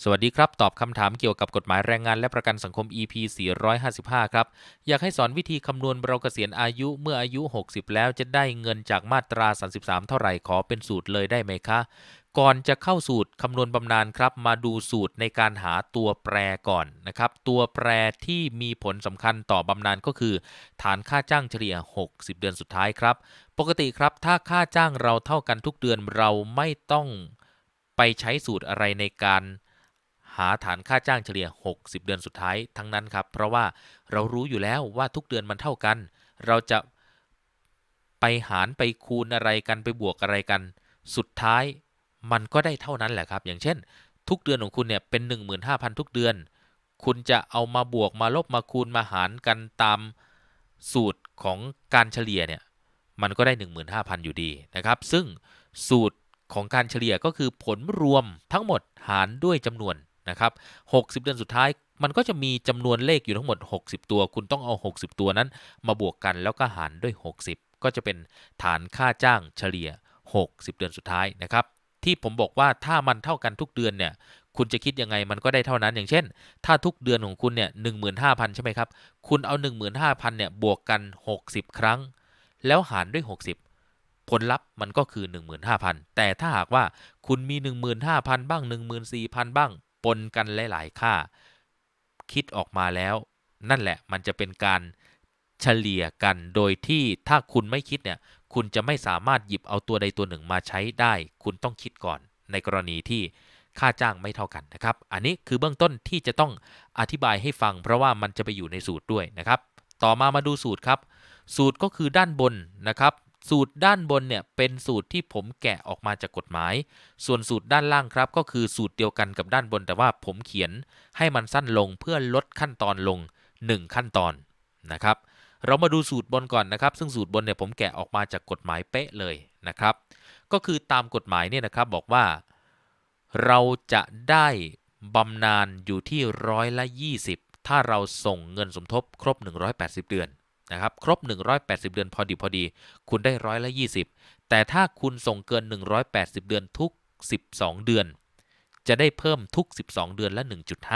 สวัสดีครับ ตอบคำถามเกี่ยวกับกฎหมายแรงงานและประกันสังคม EP 455 ครับ อยากให้สอนวิธีคำนวณเราเกษียณอายุเมื่ออายุ 60 แล้วจะได้เงินจากมาตรา 33 เท่าไหร่ขอเป็นสูตรเลยได้ไหมคะ ก่อนจะเข้าสูตรคำนวณบำนาญครับ มาดูสูตรในการหาตัวแปรก่อนนะครับ ตัวแปรที่มีผลสำคัญต่อบำนาญก็คือ ฐานค่าจ้างเฉลี่ย 60 เดือนสุดท้ายครับ ปกติครับถ้าค่าจ้างเราเท่ากันทุกเดือนเราไม่ต้องไปใช้สูตรอะไรในการ หาฐานค่าจ้างเฉลี่ย 60 เดือนสุดท้ายทั้งนั้นครับ เพราะว่าเรารู้อยู่แล้วว่าทุกเดือนมันเท่ากัน เราจะไปหารไปคูณอะไรกันไปบวกอะไรกัน สุดท้ายมันก็ได้เท่านั้นแหละครับ อย่างเช่น ทุกเดือนของคุณเนี่ยเป็น 15,000 ทุกเดือน คุณจะเอามาบวกมาลบมาคูณมาหารกันตามสูตรของการเฉลี่ยเนี่ยมันก็ได้ 15,000 อยู่ดีนะครับ ซึ่งสูตรของการเฉลี่ยก็คือผลรวมทั้งหมดหารด้วยจำนวน นะครับ60 เดือนสุดท้ายมันก็จะมีจำนวนเลขอยู่ทั้งหมด 60 ตัว คุณต้องเอา 60 ตัวนั้น มาบวกกันแล้วก็หารด้วย 60 ก็จะเป็นฐานค่าจ้างเฉลี่ย 60 เดือนสุดท้ายนะครับ ที่ผมบอกว่าถ้ามันเท่ากันทุกเดือนเนี่ย คุณจะคิดยังไงมันก็ได้เท่านั้น อย่างเช่น ถ้าทุกเดือนของคุณเนี่ย15,000ใช่ไหมครับ คุณเอา15,000เนี่ยบวกกัน 60 ครั้ง แล้วหารด้วย 60ผลลัพธ์มันก็คือ 15,000 แต่ถ้าหากว่าคุณมี 15,000 บ้าง 14,000 บ้าง ปนกันหลาย ๆ ค่า คิดออกมาแล้ว นั่นแหละมันจะเป็นการเฉลี่ยกันโดยที่ถ้าคุณไม่คิดเนี่ย คุณจะไม่สามารถหยิบเอาตัวใดตัวหนึ่งมาใช้ได้ คุณต้องคิดก่อน ในกรณีที่ค่าจ้างไม่เท่ากันนะครับ อันนี้คือเบื้องต้นที่จะต้องอธิบายให้ฟัง เพราะว่ามันจะไปอยู่ในสูตรด้วยนะครับ ต่อมามาดูสูตรครับ สูตรก็คือด้านบนนะครับ สูตรด้านบนเนี่ยเป็นสูตรที่ผมแกะออกมาจากกฎหมาย ส่วนสูตรด้านล่างครับ ก็คือสูตรเดียวกันกับด้านบนแต่ว่าผมเขียนให้มันสั้นลงเพื่อลดขั้นตอนลง 1 ขั้นตอนนะครับ เรามาดูสูตรบนก่อนนะครับ ซึ่งสูตรบนเนี่ยผมแกะออกมาจากกฎหมายเป๊ะเลยนะครับ ก็คือตามกฎหมายเนี่ยนะครับบอกว่า เราจะได้บำนาญอยู่ที่ร้อยละ 20 ถ้าเราส่งเงินสมทบครบ 180 เดือน นะครับครบ 180 เดือนพอดีพอดี คุณได้ร้อยละ 20 แต่ถ้าคุณส่งเกิน 180 เดือนทุก 12 เดือน จะได้เพิ่มทุก 12 เดือนละ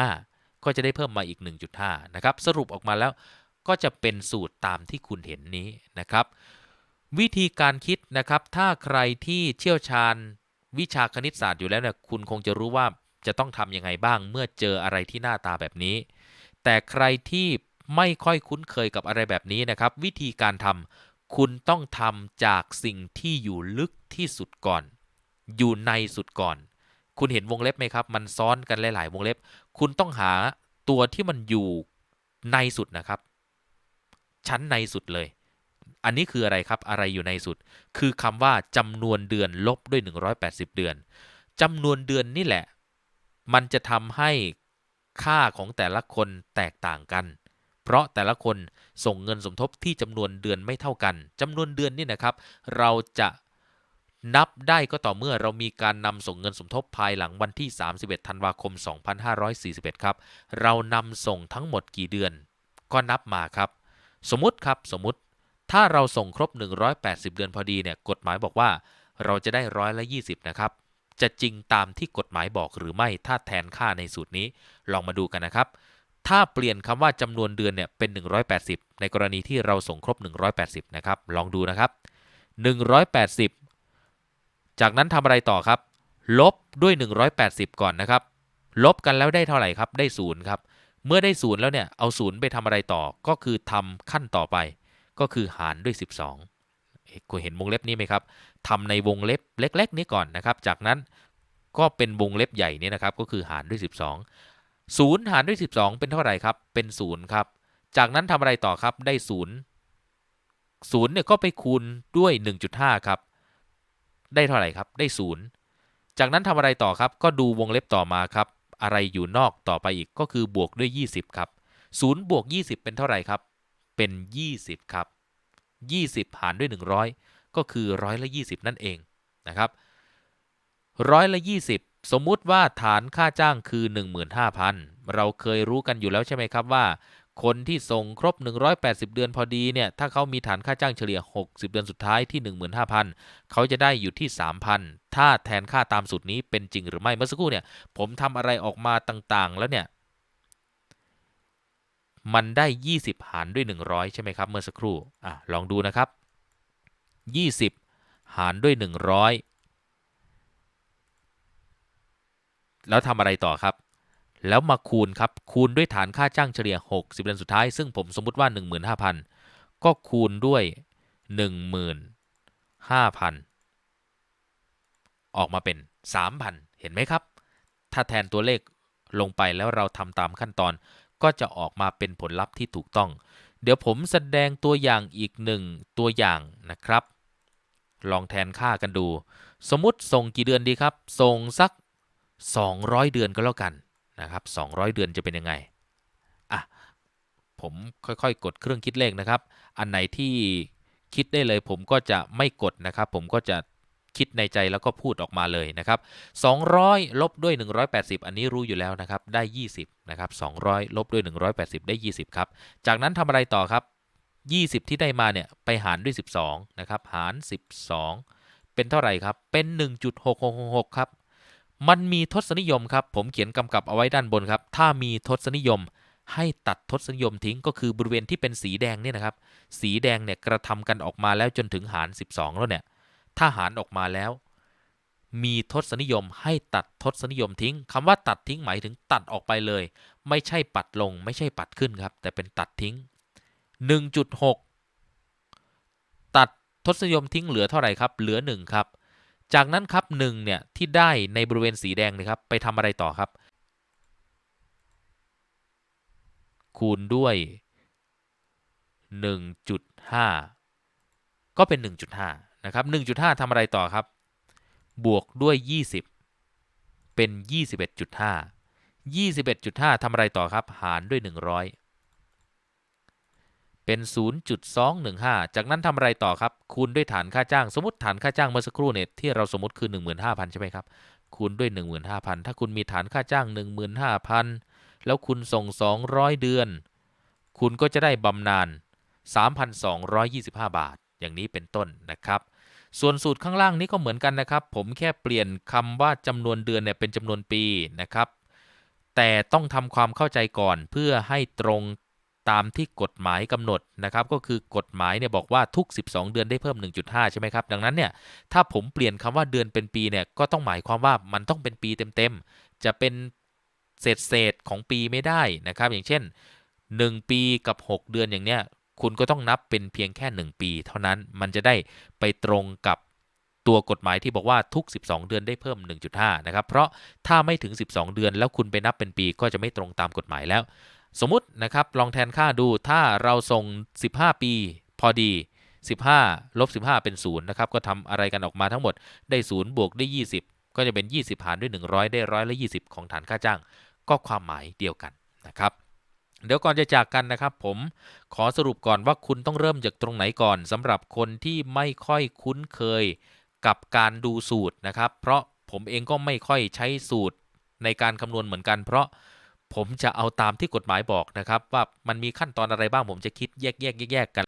1.5 ก็จะได้เพิ่มมาอีก 1.5 นะครับ สรุปออกมาแล้วก็จะเป็นสูตรตามที่คุณเห็นนี้นะครับ วิธีการคิดนะครับ ถ้าใครที่เชี่ยวชาญวิชาคณิตศาสตร์อยู่แล้วเนี่ยคุณคงจะรู้ว่าจะต้องทำยังไงบ้างเมื่อเจออะไรที่หน้าตาแบบนี้ แต่ใครที่ ไม่ค่อยคุ้นเคยกับอะไรแบบนี้นะครับ วิธีการทำคุณต้องทำจากสิ่งที่อยู่ลึกที่สุดก่อน อยู่ในสุดก่อน คุณเห็นวงเล็บไหมครับ มันซ้อนกันหลาย ๆ วงเล็บ คุณต้องหาตัวที่มันอยู่ในสุดนะครับ ชั้นในสุดเลย อันนี้คืออะไรครับ อะไรอยู่ในสุด คือคำว่าจำนวนเดือนลบด้วย 180 เดือนจำนวนเดือนนี่แหละ มันจะทำให้ค่าของแต่ละคนแตกต่างกัน เพราะแต่ละคนส่งเงินสมทบที่จำนวนเดือนไม่เท่ากันจำนวนเดือนนี่นะครับ เราจะนับได้ก็ต่อเมื่อเรามีการนำส่งเงินสมทบภายหลังวันที่ 31 ธันวาคม 2541 ครับ เรานำส่งทั้งหมดกี่เดือน ก็นับมาครับ สมมติครับสมมติถ้าเราส่งครบ 180 เดือนพอดีเนี่ยกฎหมายบอกว่า เราจะได้ร้อยละ 20 นะครับ จะจริงตามที่กฎหมายบอกหรือไม่ถ้าแทนค่าในสูตรนี้ ลองมาดูกันนะครับ ถ้าเปลี่ยนคำว่าจำนวนเดือนเนี่ยเป็น 180 ในกรณีที่เราส่งครบ 180 นะครับ ลองดูนะครับ 180 จากนั้นทำอะไรต่อครับ ลบด้วย 180 ก่อนนะครับ ลบกันแล้วได้เท่าไหร่ครับ ได้ศูนย์ครับ เมื่อได้ศูนย์แล้วเนี่ย เอาศูนย์ไปทำอะไรต่อ ก็คือทำขั้นต่อไป ก็คือหารด้วย 12คุณเห็นวงเล็บนี้ไหมครับทำในวงเล็บเล็ก ๆ นี้ก่อนนะครับ จากนั้นก็เป็นวงเล็บใหญ่นี้นะครับ ก็คือหารด้วย 12 0หารด้วย 12 เป็นเท่าไหร่ครับ เป็น0ครับ จากนั้นทำอะไรต่อครับ ได้0 0เนี่ยก็ไปคูณด้วย 1.5 ครับ ได้เท่าไหร่ครับ ได้0จากนั้นทำอะไรต่อครับ ก็ดูวงเล็บต่อมาครับ อะไรอยู่นอกต่อไปอีกก็คือบวกด้วย 20 ครับ0บวก 20 เป็นเท่าไหร่ครับ เป็น 20 ครับ 20 หารด้วย 100 ก็คือร้อยละ 20 นั่นเองนะครับร้อยละ 20 สมมุติว่าฐานค่าจ้างคือ 15,000 เราเคยรู้กันอยู่แล้วใช่ไหมครับว่า คนที่ส่งครบ 180 เดือนพอดีเนี่ย ถ้าเขามีฐานค่าจ้างเฉลี่ย 60 เดือนสุดท้ายที่ 15,000 เขาจะได้อยู่ที่ 3,000 ถ้าแทนค่าตามสูตรนี้เป็นจริงหรือไม่เมื่อสักครู่เนี่ย ผมทำอะไรออกมาต่างๆ แล้วเนี่ย มันได้ 20 หารด้วย 100 ใช่ไหมครับ เมื่อสักครู่อะลองดูนะครับ 20 หารด้วย 100 แล้วทำอะไรต่อครับ แล้วมาคูณครับ คูณด้วยฐานค่าจ้างเฉลี่ย 60เดือนสุดท้าย ซึ่งผมสมมุติว่า 15,000 ก็คูณด้วย 15,000 ออกมาเป็น 3,000 เห็นไหมครับ ถ้าแทนตัวเลขลงไปแล้วเราทำตามขั้นตอน ก็จะออกมาเป็นผลลัพธ์ที่ถูกต้อง เดี๋ยวผมแสดงตัวอย่างอีกหนึ่งตัวอย่างนะครับ ลองแทนค่ากันดู สมมุติส่งกี่เดือนดีครับ ส่งสัก 200 เดือนก็แล้วกันนะครับ200 เดือนจะเป็นยังไงอะผมค่อยๆ กดเครื่องคิดเลขนะครับ อันไหนที่คิดได้เลยผมก็จะไม่กดนะครับ ผมก็จะคิดในใจแล้วก็พูดออกมาเลยนะครับ 200 ลบด้วย 180 อันนี้รู้อยู่แล้วนะครับ ได้ 20 นะครับ 200 ลบด้วย 180 ได้ 20 ครับ จากนั้นทำอะไรต่อครับ 20 ที่ได้มาเนี่ย ไปหารด้วย 12 นะครับ หาร 12 เป็นเท่าไหร่ครับ เป็น 1.666ครับ มันมีทศนิยมครับ ผมเขียนกำกับเอาไว้ด้านบนครับ ถ้ามีทศนิยม ให้ตัดทศนิยมทิ้งก็คือบริเวณที่เป็นสีแดงเนี่ยนะครับ สีแดงเนี่ยกระทำกันออกมาแล้วจนถึงหาร 12 แล้วเนี่ย ถ้าหารออกมาแล้ว มีทศนิยม ให้ตัดทศนิยมทิ้งคำว่าตัดทิ้งหมายถึงตัดออกไปเลย ไม่ใช่ปัดลง ไม่ใช่ปัดขึ้นครับ แต่เป็นตัดทิ้ง 1.6 ตัดทศนิยมทิ้งเหลือเท่าไหร่ครับ เหลือ 1 ครับ จากนั้นครับ1เนี่ยที่ได้ในบริเวณสีแดงนะครับไปทำอะไรต่อครับ คูณด้วย 1.5 ก็เป็น 1.5 นะครับ 1.5ทำอะไรต่อครับ บวกด้วย 20 เป็น 21.5 21.5ทำอะไรต่อครับ หารด้วย 100 เป็น 0.215 จากนั้นทำอะไรต่อครับ คูณด้วยฐานค่าจ้าง สมมติฐานค่าจ้างเมื่อสักครู่เนี่ยที่เราสมมติคือ 15,000 ใช่ไหมครับ คูณด้วย 15,000 ถ้าคุณมีฐานค่าจ้าง 15,000 แล้วคุณส่ง 200 เดือน คุณก็จะได้บำนาญ 3,225 บาท อย่างนี้เป็นต้นนะครับ ส่วนสูตรข้างล่างนี้ก็เหมือนกันนะครับ ผมแค่เปลี่ยนคำว่าจำนวนเดือนเนี่ยเป็นจำนวนปีนะครับแต่ต้องทำความเข้าใจก่อนเพื่อให้ตรง ตามที่กฎหมายกำหนดนะครับก็คือกฎหมายเนี่ยบอกว่าทุก 12 เดือนได้เพิ่ม 1.5 ใช่ไหมครับ ดังนั้นเนี่ยถ้าผมเปลี่ยนคำว่าเดือนเป็นปีเนี่ยก็ต้องหมายความว่ามันต้องเป็นปีเต็มๆ จะเป็นเศษเศษๆของปีไม่ได้นะครับ อย่างเช่น 1 ปีกับ 6 เดือนอย่างเนี้ยคุณก็ต้องนับเป็นเพียงแค่ 1 ปี เท่านั้นมันจะได้ไปตรงกับตัวกฎหมายที่บอกว่าทุก 12 เดือนได้เพิ่ม 1.5 นะครับ เพราะถ้าไม่ถึง 12 เดือนแล้วคุณไปนับเป็นปีก็จะไม่ตรงตามกฎหมายแล้ว สมมุตินะครับลองแทนค่าดูถ้าเราส่ง 15 ปี พอดี 15ลบ15 เป็น0นะครับก็ทำอะไรกันออกมาทั้งหมดได้0บวกได้ 20 ก็จะเป็น 20 หารด้วย 100 ได้ร้อยละ20 ของฐานค่าจ้าง ก็ความหมายเดียวกันนะครับเดี๋ยวก่อนจะจากกันนะครับ ผมขอสรุปก่อนว่าคุณต้องเริ่มจากตรงไหนก่อนสำหรับคนที่ไม่ค่อยคุ้นเคยกับการดูสูตรนะครับ เพราะผมเองก็ไม่ค่อยใช้สูตรในการคำนวณเหมือนกัน เพราะ ผมจะเอาตามที่กฎหมายบอกนะครับ ว่ามันมีขั้นตอนอะไรบ้างผมจะคิดแยกแยกแยกกัน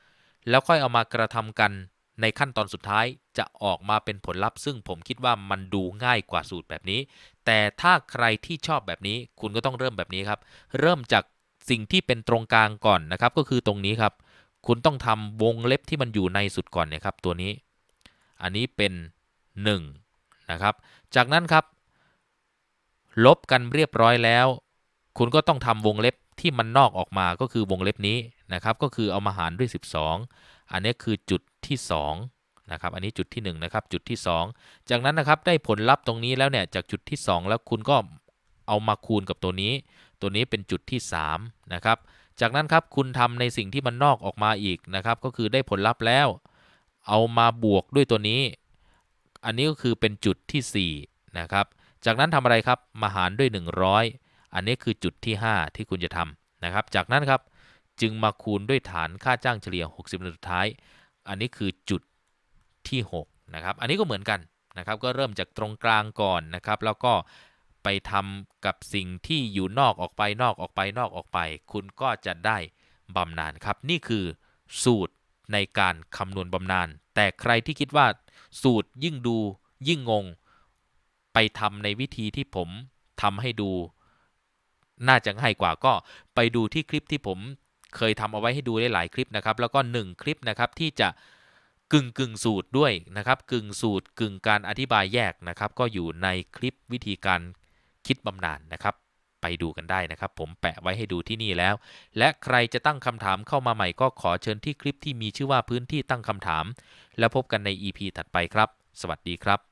แล้วค่อยเอามากระทำกันในขั้นตอนสุดท้ายจะออกมาเป็นผลลัพธ์ ซึ่งผมคิดว่ามันดูง่ายกว่าสูตรแบบนี้ แต่ถ้าใครที่ชอบแบบนี้คุณก็ต้องเริ่มแบบนี้ครับ เริ่มจากสิ่งที่เป็นตรงกลางก่อนนะครับ ก็คือตรงนี้ครับ คุณต้องทำวงเล็บที่มันอยู่ในสุดก่อนเนี่ยครับ ตัวนี้ อันนี้เป็น1นะครับ จากนั้นครับ ลบกันเรียบร้อยแล้ว คุณก็ต้องทำวงเล็บที่มันนอกออกมาก็คือวงเล็บนี้นะครับ ก็คือเอามาหารด้วย 12 อันนี้คือจุดที่2นะครับ อันนี้จุดที่1นะครับ จุดที่ 2 จากนั้นนะครับได้ผลลัพธ์ตรงนี้แล้วเนี่ยจากจุดที่ 2 แล้วคุณก็เอามาคูณกับตัวนี้ ตัวนี้เป็นจุดที่3นะครับจากนั้นครับคุณทำในสิ่งที่มันนอกออกมาอีกนะครับ ก็คือได้ผลลัพธ์แล้ว เอามาบวกด้วยตัวนี้ อันนี้ก็คือเป็นจุดที่4นะครับ จากนั้นทำอะไรครับมาหารด้วย 100 อันนี้คือจุดที่ 5 ที่คุณจะทำนะครับ จากนั้นครับจึงมาคูณด้วยฐานค่าจ้างเฉลี่ย 60เดือนสุดท้าย อันนี้คือจุดที่6นะครับ อันนี้ก็เหมือนกันนะครับ ก็เริ่มจากตรงกลางก่อนนะครับ แล้วก็ไปทำกับสิ่งที่อยู่นอกออกไปนอกออกไปนอกออกไป คุณก็จะได้บำนาญครับ นี่คือสูตรในการคำนวณบำนาญ แต่ใครที่คิดว่าสูตรยิ่งดูยิ่งงง ไปทำในวิธีที่ผมทำให้ดู น่าจะง่ายกว่าก็ไปดูที่คลิปที่ผมเคยทำเอาไว้ให้ดูได้หลายคลิปนะครับ แล้วก็ 1 คลิปนะครับที่จะกึ่งกึ่งสูตรด้วยนะครับกึ่งสูตรกึ่งการอธิบายแยกนะครับ ก็อยู่ในคลิปวิธีการคิดบำนาญนะครับ ไปดูกันได้นะครับ ผมแปะไว้ให้ดูที่นี่แล้ว และใครจะตั้งคำถามเข้ามาใหม่ก็ขอเชิญที่คลิปที่มีชื่อว่าพื้นที่ตั้งคำถาม แล้วพบกันใน EP ถัดไปครับ สวัสดีครับ